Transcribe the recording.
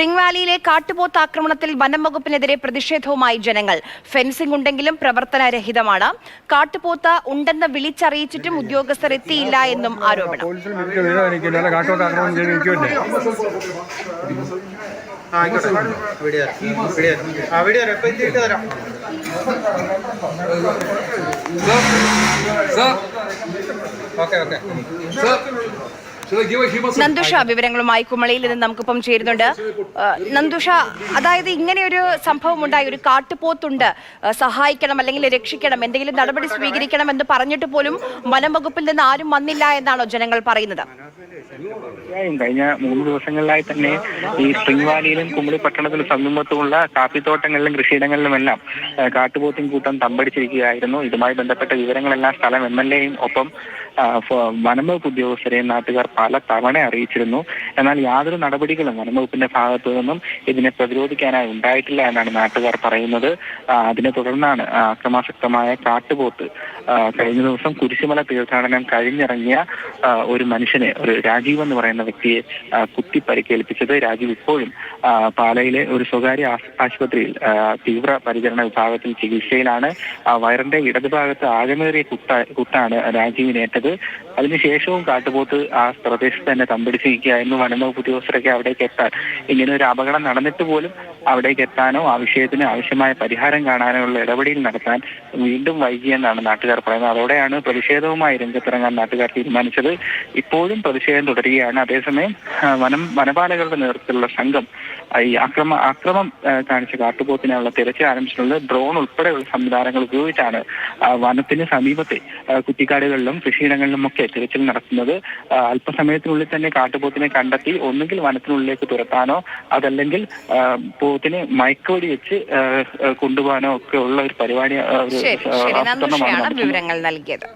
Spring വാലിയിലെ കാട്ടുപോത്ത് ആക്രമണത്തിൽ വനം വകുപ്പിനെതിരെ പ്രതിഷേധവുമായി ജനങ്ങൾ ഫെൻസിംഗ് ഉണ്ടെങ്കിലും പ്രവർത്തനരഹിതമാണ് കാട്ടുപോത്ത് ഉണ്ടെന്ന് വിളിച്ചറിയിച്ചിട്ടും ഉദ്യോഗസ്ഥർ എത്തിയില്ല എന്നും ആരോപണം ഓക്കെ ഓക്കെ നന്ദുഷ വിവരങ്ങളുമായി കുമളിയിൽ നിന്ന് നമുക്കിപ്പം ചേരുന്നുണ്ട്. നന്ദുഷ അതായത് ഇങ്ങനെ ഒരു സംഭവം ഉണ്ടായി ഒരു കാട്ടുപോത്തുണ്ട്. സഹായിക്കണം അല്ലെങ്കിൽ രക്ഷിക്കണം എന്തെങ്കിലും നടപടി സ്വീകരിക്കണം എന്ന് പറഞ്ഞിട്ട് പോലും വനം വകുപ്പിൽ നിന്ന് ആരും വന്നില്ല എന്നാണോ ജനങ്ങൾ പറയുന്നത്? തീർച്ചയായും കഴിഞ്ഞ മൂന്ന് ദിവസങ്ങളിലായി തന്നെ ഈ സ്പ്രിംഗ് വാലിയിലും കുമളി പട്ടണത്തിലും സമീപത്തുമുള്ള കാപ്പിത്തോട്ടങ്ങളിലും കൃഷിയിടങ്ങളിലുമെല്ലാം കാട്ടുപോത്തിൻ കൂട്ടം തമ്പടിച്ചിരിക്കുകയായിരുന്നു. ഇതുമായി ബന്ധപ്പെട്ട വിവരങ്ങളെല്ലാം സ്ഥലം എം എൽ എയും ഒപ്പം വനംവകുപ്പ് ഉദ്യോഗസ്ഥരെയും നാട്ടുകാർ പല തവണ അറിയിച്ചിരുന്നു. എന്നാൽ യാതൊരു നടപടികളും വനംവകുപ്പിന്റെ ഭാഗത്തു നിന്നും ഇതിനെ പ്രതിരോധിക്കാനായി ഉണ്ടായിട്ടില്ല എന്നാണ് നാട്ടുകാർ പറയുന്നത്. അതിനെ തുടർന്നാണ് അക്രമാസക്തമായ കാട്ടുപോത്ത് കഴിഞ്ഞ ദിവസം കുരിശുമല തീർത്ഥാടനം കഴിഞ്ഞിറങ്ങിയ ഒരു മനുഷ്യനെ ഒരു രാജീവ് എന്ന് പറയുന്ന വ്യക്തിയെ കുത്തി പരിക്കേൽപ്പിച്ചത് രാജീവ് ഇപ്പോഴും പാലയിലെ ഒരു സ്വകാര്യ ആശുപത്രിയിൽ തീവ്ര പരിചരണ വിഭാഗത്തിൽ ചികിത്സയിലാണ്. വയറിന്റെ ഇടതുഭാഗത്ത് ആകമേറിയ കുത്ത കുത്താണ് രാജീവിനേറ്റത് അതിനുശേഷവും കാട്ടുപോത്ത് ആ പ്രദേശത്ത് തന്നെ തമ്പടിച്ചിരിക്കുകയായിരുന്നു വനംവകുപ്പ് ഉദ്യോഗസ്ഥരൊക്കെ അവിടേക്ക് എത്താൻ. ഇങ്ങനെ ഒരു അപകടം നടന്നിട്ട് പോലും അവിടേക്ക് എത്താനോ ആ വിഷയത്തിന് ആവശ്യമായ പരിഹാരം കാണാനോ ഉള്ള ഇടപെടൽ നടത്താൻ വീണ്ടും വൈകിയെന്നാണ് നാട്ടുകാർ പറയുന്നത്. അതോടെയാണ് പ്രതിഷേധവുമായി രംഗത്തിറങ്ങാൻ നാട്ടുകാർ തീരുമാനിച്ചത്. ഇപ്പോഴും പ്രതിഷേധം തുടരുകയാണ്. അതേസമയം വനം വനപാലകരുടെ നേതൃത്വത്തിലുള്ള സംഘം ഈ അക്രമ അക്രമം കാണിച്ച കാട്ടുപോത്തിനുള്ള തിരച്ചിൽ ആരംഭിച്ചിട്ടുള്ളത് ഡ്രോൺ ഉൾപ്പെടെയുള്ള സംവിധാനങ്ങൾ ഉപയോഗിച്ചാണ്. വനത്തിന് സമീപത്തെ കുറ്റിക്കാടുകളിലും കൃഷിയിടങ്ങളിലും ഒക്കെ തിരച്ചിൽ നടത്തുന്നത്. അല്പസമയത്തിനുള്ളിൽ തന്നെ കാട്ടുപോത്തിനെ കണ്ടെത്തി ഒന്നുകിൽ വനത്തിനുള്ളിലേക്ക് തുരത്താനോ അതല്ലെങ്കിൽ പോത്തിനെ മയക്കുവടി വെച്ച് കൊണ്ടുപോകാനോ ഒക്കെ ഉള്ള ഒരു പരിപാടി. വിവരങ്ങൾ നൽകിയത്.